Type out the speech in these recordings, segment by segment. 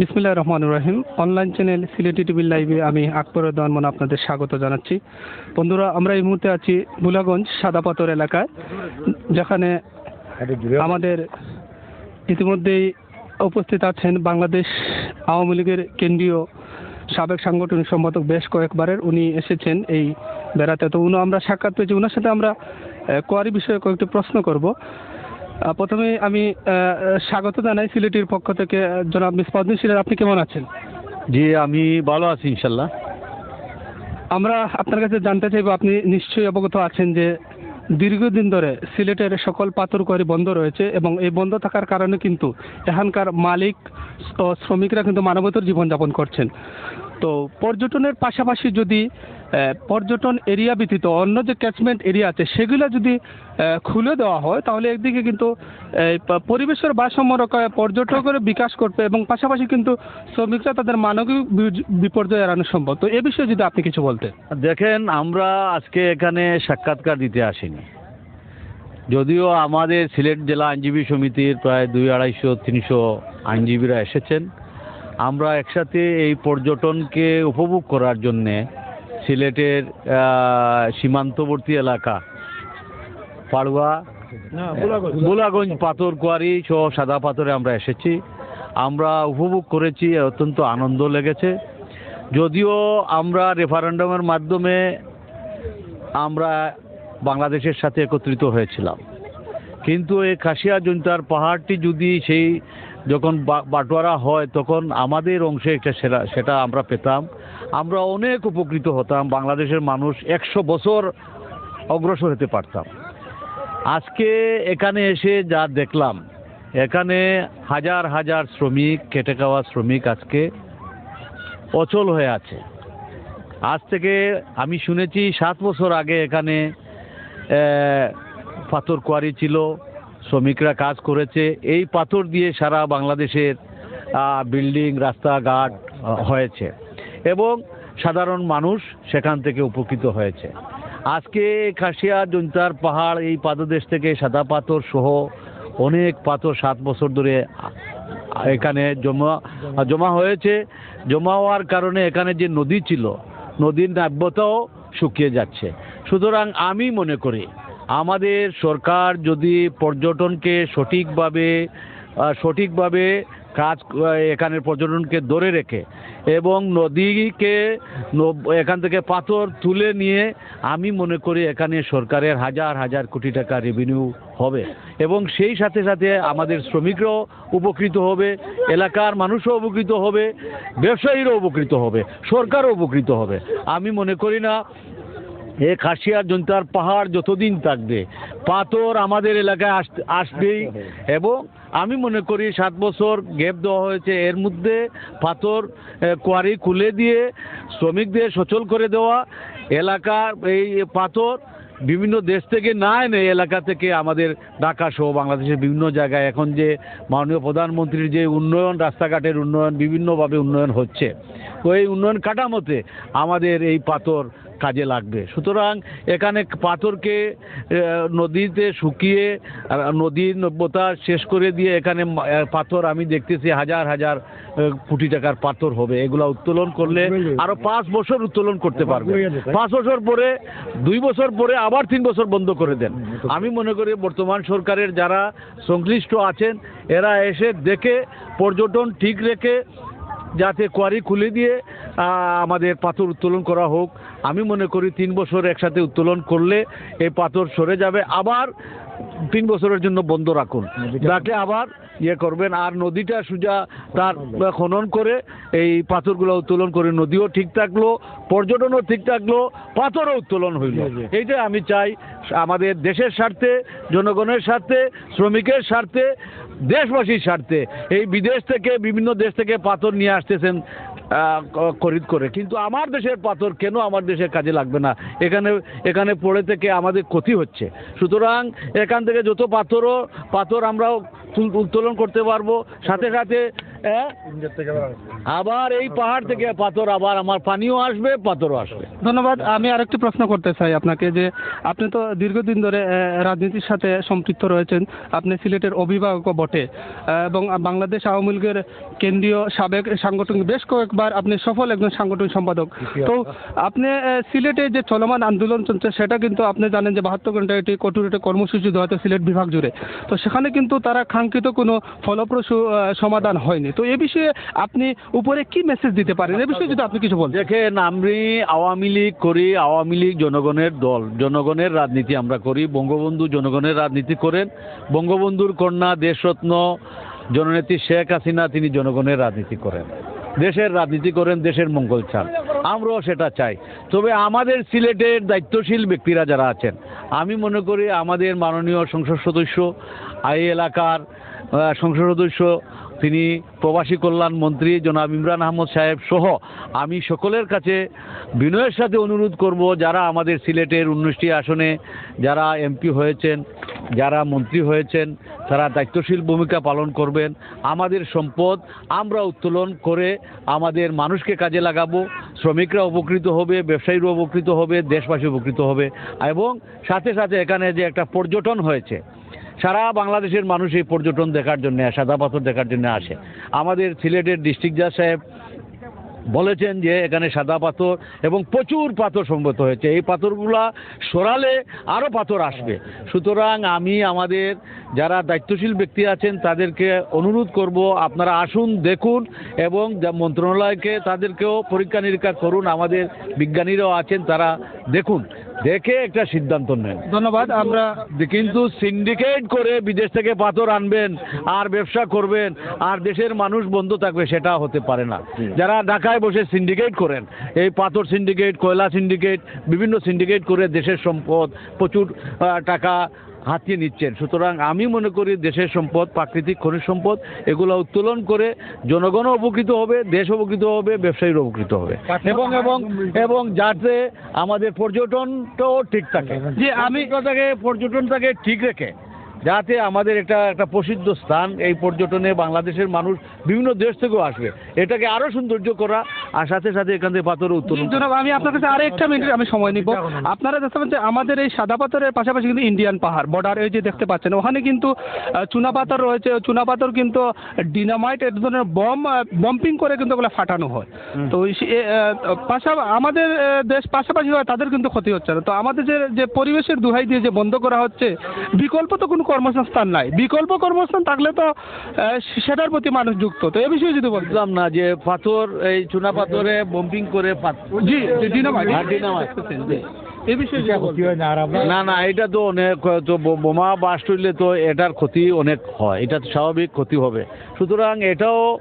বিসমিল্লাহ রহমান রহিম। অনলাইন চ্যানেল সিলেটি টিভি লাইভে আমি আকবর মন আপনাদের স্বাগত জানাচ্ছি। বন্ধুরা আমরা এই মুহূর্তে আছি বুলাগঞ্জ সাদাপাতর এলাকায় যেখানে আমাদের ইতিমধ্যেই উপস্থিত আছেন বাংলাদেশ আওয়ামী লীগের কেন্দ্রীয় সাবেক সাংগঠনিক সম্পাদক বেশ কয়েকবারের। উনি এসেছেন এই বেড়াতে। তো উনি আমরা সাক্ষাৎ পেয়েছি। ওনার সাথে আমরা কোয়ারি বিষয়ে কয়েকটি প্রশ্ন করব। প্রথমে আমি স্বাগত জানাই সিলেটির পক্ষ থেকে জনাব মিসবাউদ্দিন সিলের আপনি কেমন আছেন? জি আমি ভালো আছি ইনশাল্লাহ। আমরা আপনার কাছে জানতে চাইব আপনি নিশ্চয়ই অবগত আছেন যে দীর্ঘদিন ধরে সিলেটের সকল পাথর কোয়ারি বন্ধ রয়েছে এবং এই বন্ধ থাকার কারণে কিন্তু এখানকার মালিক ও শ্রমিকরা কিন্তু মানবতর জীবনযাপন করছেন। তো পর্যটনের পাশাপাশি যদি পর্যটন এরিয়া ব্যতীত অন্য যে ক্যাচমেন্ট এরিয়া আছে, সেগুলো যদি খুলে দেওয়া হয়, তাহলে একদিকে কিন্তু পরিবেশের ভারসাম্য রক্ষা পর্যটকের বিকাশ করবে এবং পাশাপাশি কিন্তু শ্রমিকরা তাদের মানবিক বিপর্যয় এড়ানো সম্ভব। তো এ বিষয়ে যদি আপনি কিছু বলতেন। দেখেন, আমরা আজকে এখানে সাক্ষাৎকার দিতে আসিনি। যদিও আমাদের সিলেট জেলা আইনজীবী সমিতির প্রায় দুই আড়াইশো, তিনশো আইনজীবীরা এসেছেন। আমরা একসাথে এই পর্যটনকে উপভোগ করার জন্যে সিলেটের সীমান্তবর্তী এলাকা। পাড়ুয়া গোলাগঞ্জ পাথর কোয়ারি সহ সাদা পাথরে আমরা এসেছি। আমরা উপভোগ করেছি অত্যন্ত আনন্দ লেগেছে। যদিও আমরা রেফারেন্ডামের মাধ্যমে আমরা বাংলাদেশের সাথে একত্রিত হয়েছিলাম। কিন্তু এই কাশিয়া জৈন্তার পাহাড়টি যদি সেই যখন বাটোয়ারা হয়, তখন আমাদের অংশে একটা সেরা, সেটা আমরা পেতাম। আমরা অনেক উপকৃত হতাম। বাংলাদেশের মানুষ একশো বছর অগ্রসর হতে পারতাম। আজকে এখানে এসে যা দেখলাম, এখানে হাজার হাজার শ্রমিক, কেটে খাওয়া শ্রমিক আজকে অচল হয়ে আছে। আজ থেকে আমি শুনেছি সাত বছর আগে এখানে পাথর কোয়ারি ছিল। শ্রমিকরা কাজ করেছে। এই পাথর দিয়ে সারা বাংলাদেশের বিল্ডিং, রাস্তাঘাট হয়েছে এবং সাধারণ মানুষ সেখান থেকে উপকৃত হয়েছে। আজকে খাসিয়া জৈন্তার পাহাড়, এই পাদদেশ থেকে সাদা পাথর সহ অনেক পাথর সাত বছর ধরে এখানে জমা জমা হয়েছে। জমা হওয়ার কারণে এখানে যে নদী ছিল, নদীর নাব্যতাও শুকিয়ে যাচ্ছে। সুতরাং আমি মনে করি আমাদের সরকার যদি পর্যটনকে সঠিকভাবে সঠিকভাবে কাজ এখানের পর্যটনকে ধরে রেখে এবং নদীকে এখান থেকে পাথর তুলে নিয়ে আমি মনে করি এখানে সরকারের হাজার হাজার কোটি টাকা রেভিনিউ হবে এবং সেই সাথে সাথে আমাদের শ্রমিকরাও উপকৃত হবে, এলাকার মানুষও উপকৃত হবে, ব্যবসায়ীরাও উপকৃত হবে, সরকারও উপকৃত হবে। আমি মনে করি না এ খাসিয়ার জন্তার পাহাড় যতদিন থাকবে পাথর আমাদের এলাকায় আস- আসবেই। এবং আমি মনে করি সাত বছর গ্যাপ দেওয়া হয়েছে এর মধ্যে পাথর কোয়ারি খুলে দিয়ে শ্রমিকদের সচল করে দেওয়া এলাকার এই পাথর বিভিন্ন দেশ থেকে না এনে এলাকা থেকে আমাদের ঢাকা সহ বাংলাদেশের বিভিন্ন জায়গায় এখন যে মাননীয় প্রধানমন্ত্রীর যে উন্নয়ন, রাস্তাঘাটের উন্নয়ন, বিভিন্নভাবে উন্নয়ন হচ্ছে। তো এই উন্নয়ন কাঠামোতে আমাদের এই পাথর কাজে লাগবে। সুতরাং এখানে পাথরকে নদীতে শুকিয়ে নদীর নব্যতা শেষ করে দিয়ে এখানে পাথর আমি দেখতেছি হাজার হাজার কোটি টাকার পাথর হবে এগুলা উত্তোলন করলে আরও পাঁচ বছর উত্তোলন করতে পারবে। পাঁচ বছর পরে দুই বছর পরে আবার তিন বছর বন্ধ করে দেন। আমি মনে করি বর্তমান সরকারের যারা সংশ্লিষ্ট আছেন এরা এসে দেখে পর্যটন ঠিক রেখে যাতে কোয়ারি খুলে দিয়ে আমাদের পাথর উত্তোলন করা হোক। আমি মনে করি তিন বছর একসাথে উত্তোলন করলে এই পাথর সরে যাবে। আবার তিন বছরের জন্য বন্ধ রাখুন। রাখলে আবার ইয়ে করবেন আর নদীটা সোজা তার খনন করে এই পাথরগুলো উত্তোলন করে নদীও ঠিক থাকল পর্যটনও ঠিক থাকল পাথরও উত্তোলন হইল। এইটা আমি চাই আমাদের দেশের স্বার্থে জনগণের স্বার্থে শ্রমিকের স্বার্থে দেশবাসীর স্বার্থে। এই বিদেশ থেকে বিভিন্ন দেশ থেকে পাথর নিয়ে আসতেছেন খরিদ করে। কিন্তু আমার দেশের পাথর কেন আমার দেশের কাজে লাগবে না? এখানে এখানে পড়ে থেকে আমাদের ক্ষতি হচ্ছে। সুতরাং এখান থেকে যত পাথরও, পাথর আমরাও উত্তোলন করতে পারব। সাথে সাথে? আবার এই পাহাড় থেকে পাথর আবার আমার পানিও আসবে পাথরও আসবে। ধন্যবাদ আমি আরেকটি প্রশ্ন করতে চাই আপনাকে যে আপনি তো দীর্ঘদিন ধরে রাজনীতির সাথে সম্পৃক্ত রয়েছেন আপনি সিলেটের অভিভাবকও বটে এবং বাংলাদেশ আওয়ামী লীগের কেন্দ্রীয় সাবেক সাংগঠনিক বেশ কয়েকবার আপনি সফল একজন সাংগঠনিক সম্পাদক। তো আপনি সিলেটে যে চলমান আন্দোলন চলছে সেটা কিন্তু আপনি জানেন যে বাহাত্তর ঘণ্টা একটি কঠোর একটি কর্মসূচি দেওয়া সিলেট বিভাগ জুড়ে। তো সেখানে কিন্তু তারা কাঙ্ক্ষিত কোনো ফলপ্রসূ সমাধান হয়নি। তো এ বিষয়ে আপনি উপরে কি মেসেজ দিতে পারেন? এ বিষয়ে যদি আপনি কিছু বলেন। দেখেন, আমি আওয়ামী লীগ করি, আওয়ামী লীগ জনগণের দল, জনগণের রাজনীতি আমরা করি, বঙ্গবন্ধু জনগণের রাজনীতি করেন, বঙ্গবন্ধুর কন্যা দেশরত্ন, জননেত্রী শেখ হাসিনা, তিনি জনগণের রাজনীতি করেন। দেশের রাজনীতি করেন, দেশের মঙ্গল চান। আমরাও সেটা চাই। তবে আমাদের সিলেটের দায়িত্বশীল ব্যক্তিরা যারা আছেন, আমি মনে করি আমাদের মাননীয় সংসদ সদস্য, এই এলাকার সংসদ সদস্য তিনি প্রবাসী কল্যাণ মন্ত্রী জনাব ইমরান আহমদ সাহেব সহ আমি সকলের কাছে বিনয়ের সাথে অনুরোধ করব, যারা আমাদের সিলেটের উনিশটি আসনে যারা এমপি হয়েছেন, যারা মন্ত্রী হয়েছেন, তারা দায়িত্বশীল ভূমিকা পালন করবেন। আমাদের সম্পদ আমরা উত্তোলন করে আমাদের মানুষকে কাজে লাগাবো, শ্রমিকরা উপকৃত হবে ব্যবসায়ীরা উপকৃত হবে, দেশবাসী উপকৃত হবে এবং সাথে সাথে এখানে যে একটা পর্যটন হয়েছে সারা বাংলাদেশের মানুষ এই পর্যটন দেখার জন্য, সাদা পাথর দেখার জন্য আসে। আমাদের সিলেটের ডিস্ট্রিক্ট জাজ সাহেব বলেছেন যে, এখানে সাদা পাথর এবং প্রচুর পাথর সম্ভবত হয়েছে। এই পাথরগুলা সরালে আরও পাথর আসবে। সুতরাং আমি আমাদের যারা দায়িত্বশীল ব্যক্তি আছেন, তাদেরকে অনুরোধ করব, আপনারা আসুন, দেখুন এবং মন্ত্রণালয়কে তাদেরকেও পরীক্ষা নিরীক্ষা করুন, আমাদের বিজ্ঞানীরাও আছেন, তারা দেখুন। দেখে একটা সিদ্ধান্ত নেন। ধন্যবাদ আমরা কিন্তু সিন্ডিকেট করে বিদেশ থেকে পাথর আনবেন আর ব্যবসা করবেন আর দেশের মানুষ বন্ধ থাকবে সেটা হতে পারে না। যারা ঢাকায় বসে সিন্ডিকেট করেন এই পাথর সিন্ডিকেট কয়লা সিন্ডিকেট বিভিন্ন সিন্ডিকেট করে দেশের সম্পদ প্রচুর টাকা হাতিয়ে নিচ্ছেন। সুতরাং আমি মনে করি দেশের সম্পদ প্রাকৃতিক খনিজ সম্পদ এগুলো উত্তোলন করে জনগণও উপকৃত হবে দেশ উপকৃত হবে ব্যবসায়ীরা উপকৃত হবে। এবং এবং এবং যাতে আমাদের পর্যটনটাও ঠিক থাকে। যে আমি অভিজ্ঞতাকে পর্যটনটাকে ঠিক রেখে যাতে আমাদের একটা একটা প্রসিদ্ধ স্থান এই পর্যটনে বাংলাদেশের মানুষ বিভিন্ন দেশ থেকেও আসবে এটাকে আরও সৌন্দর্য করা আর সাথে সাথে এখান থেকে পাথর উত্তোলন জনাব আমি আপনার কাছে আরও একটা মিনিট আমি সময় নিব। আপনারা দেখতে পাচ্ছেন আমাদের এই সাদা পাথরের পাশাপাশি কিন্তু ইন্ডিয়ান পাহাড় বর্ডার এই যে দেখতে পাচ্ছেন ওখানে কিন্তু চুনা পাথর রয়েছে চুনা পাথর কিন্তু ডিনামাইট এক ধরনের বম বম্পিং করে কিন্তু ওগুলো ফাটানো হয়। তো সে- এ, আহ, পাশা- আমাদের দেশ পাশাপাশি হয় তাদের কিন্তু ক্ষতি হচ্ছে না। তো আমাদের যে যে পরিবেশের দুহাই দিয়ে যে বন্ধ করা হচ্ছে বিকল্প তো কোনো কর্মসংস্থান নাই। বিকল্প কর্মসংস্থান থাকলে তো আহ, সেটার প্রতি মানুষ যুক্ত। তো এ বিষয়ে যদি বলতাম না যে পাথর এই চুনা পাথরে বম্পিং করে জি হ্যাঁ। না না এটা তো অনেক তো বোমা বাস্ট হইলে তো এটার ক্ষতি অনেক হয়। এটা তো স্বাভাবিক ক্ষতি হবে। সুতরাং এটাও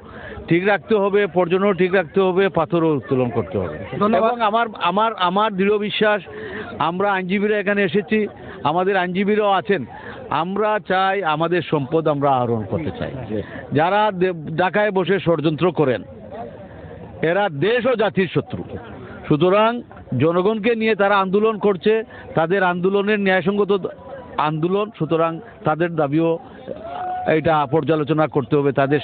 ঠিক রাখতে হবে পর্যটনও ঠিক রাখতে হবে পাথরও উত্তোলন করতে হবে। ধন্যবাদ। এবং আমার আমার আমার দৃঢ় বিশ্বাস আমরা আইনজীবীরা এখানে এসেছি আমাদের আইনজীবীরাও আছেন। আমরা চাই আমাদের সম্পদ আমরা আহরণ করতে চাই। যারা ঢাকায় বসে ষড়যন্ত্র করেন এরা দেশ ও জাতির শত্রু। সুতরাং জনগণকে নিয়ে তারা আন্দোলন করছে, তাদের আন্দোলনের ন্যায়সঙ্গত আন্দোলন, সুতরাং তাদের দাবিও, এটা পর্যালোচনা করতে হবে, তাদের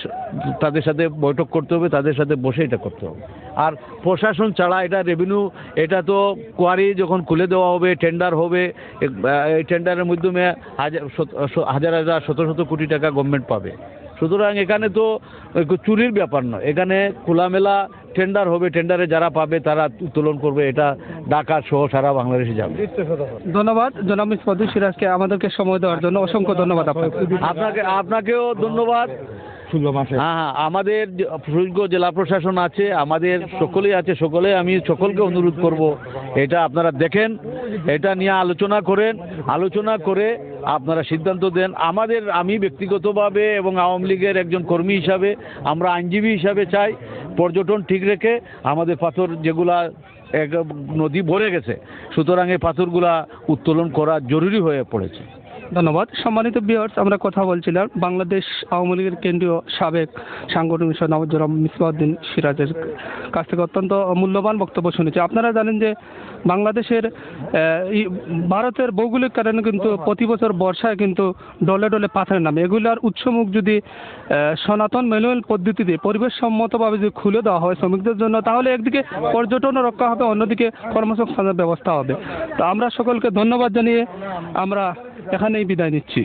তাদের সাথে বৈঠক করতে হবে, তাদের সাথে বসে এটা করতে হবে। আর প্রশাসন ছাড়া এটা রেভিনিউ এটা তো কোয়ারি যখন খুলে দেওয়া হবে টেন্ডার হবে এই টেন্ডারের মাধ্যমে হাজার হাজার শত শত কোটি টাকা গভর্নমেন্ট পাবে। সুতরাং এখানে তো চুরির ব্যাপার নয়। এখানে খোলামেলা টেন্ডার হবে টেন্ডারে যারা পাবে তারা উত্তোলন করবে এটা ঢাকা সহ সারা বাংলাদেশে যাবে। ধন্যবাদ। জনাব মিসবাদুল সিরাজকে আমাদেরকে সময় দেওয়ার জন্য অসংখ্য ধন্যবাদ আপনাকে। আপনাকে আপনাকেও ধন্যবাদ। হ্যাঁ হ্যাঁ আমাদের সুযোগ্য জেলা প্রশাসন আছে আমাদের সকলেই আছে সকলে আমি সকলকে অনুরোধ করব এটা আপনারা দেখেন এটা নিয়ে আলোচনা করেন আলোচনা করে আপনারা সিদ্ধান্ত দেন। আমাদের, আমি ব্যক্তিগতভাবে এবং আওয়ামী লীগের একজন কর্মী হিসাবে আমরা আইনজীবী হিসাবে চাই। পর্যটন ঠিক রেখে আমাদের পাথর যেগুলা এক নদী ভরে গেছে, সুতরাং এই পাথরগুলা উত্তোলন করা জরুরি হয়ে পড়েছে। ধন্যবাদ। সম্মানিত বিয়ার্স আমরা কথা বলছিলাম বাংলাদেশ আওয়ামী লীগের কেন্দ্রীয় সাবেক সাংগঠনিক নবজরাম মিসবাউদ্দিন সিরাজের কাছ থেকে অত্যন্ত মূল্যবান বক্তব্য শুনেছি। আপনারা জানেন যে বাংলাদেশের ভারতের ভৌগোলিক কারণে কিন্তু প্রতি বছর বর্ষায় কিন্তু ডলে ডলে পাথর নামে। এগুলার উৎসমুখ যদি সনাতন ম্যানুয়াল পদ্ধতিতে পরিবেশ সম্মতভাবে যদি খুলে দেওয়া হয় শ্রমিকদের জন্য, তাহলে একদিকে পর্যটনও রক্ষা হবে, অন্যদিকে কর্মসংস্থানের ব্যবস্থা হবে। তো আমরা সকলকে ধন্যবাদ জানিয়ে আমরা এখানেই বিদায় নিচ্ছি